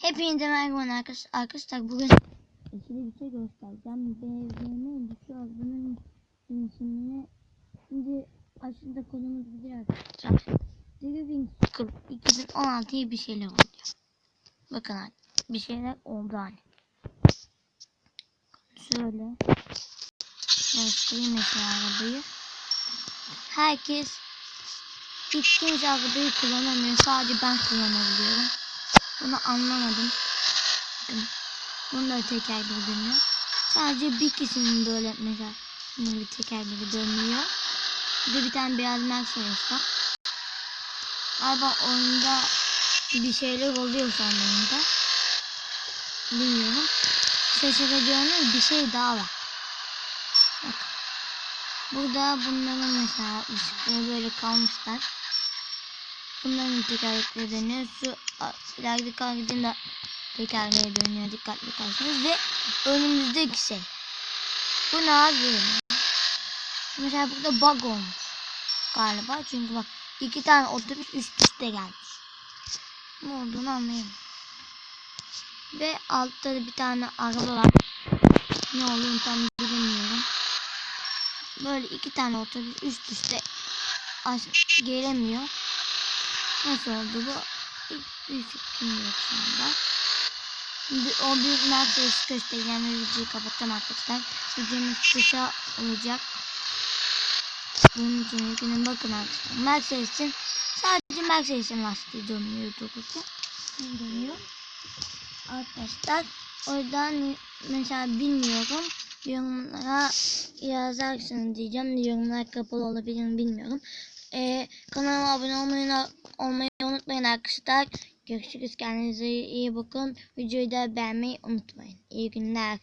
Hepinize merhaba arkadaşlar. Arkadaşlar bugün size bir şey göstereceğim. BVM düşüyor. Bunun ismini şimdi aslında konumuz bir arkadaşlar. Driving School 2016 diye bir şeyler oluyor. Bakın hani bir şeyler oldu hani. Şöyle göstereyim mesela arabayı. Herkes hiç kimse arabayı kullanamıyor. Sadece ben kullanabiliyorum. Bunu anlamadım. Bakın. Bunda tekerleri dönüyor. Sadece bir kişinin böyle mesela bunun bir tekerleri dönüyor. Bir de bir tane beyaz Mercedes var. Galiba oyunda bir şeyler oluyor son oyunda. Bilmiyorum. Şaşıracağınız bir şey daha var. Bak. Burada bunların mesela ışıkları böyle kalmışlar. Bunların tekerlekleri dönüyor. Şu a- ileride kaydın da tekerleğe dönüyor. Dikkatli bakarsanız. Ve önümüzdeki şey. Bu ne abi? Mesela burada bug olmuş. Galiba. Çünkü bak iki tane otobüs üst üste gelmiş. Ne olduğunu anlayamıyorum. Ve altta da bir tane araba var. Ne olduğunu tam bilmiyorum. Böyle iki tane otobüs üst üste gelemiyor. Nasıl oldu bu? Hiçbir fikrim yok şu anda. Şimdi o büyük Mercedes göstereceğim ve videoyu kapatacağım arkadaşlar. Videomuz kısa olacak. Bunun için yükünün bakın arkadaşlar. Mercedes'in sadece Mercedes'in lastiği dönüyor dururken. Dönüyor. Arkadaşlar o yüzden mesela bilmiyorum. Yorumlara yazarsınız diyeceğim. Yorumlar kapalı olabilir mi bilmiyorum. Ee, kanalıma abone olmayı, olmayı unutmayın arkadaşlar. Görüşürüz. Kendinize iyi bakın. Videoyu da beğenmeyi unutmayın. İyi günler.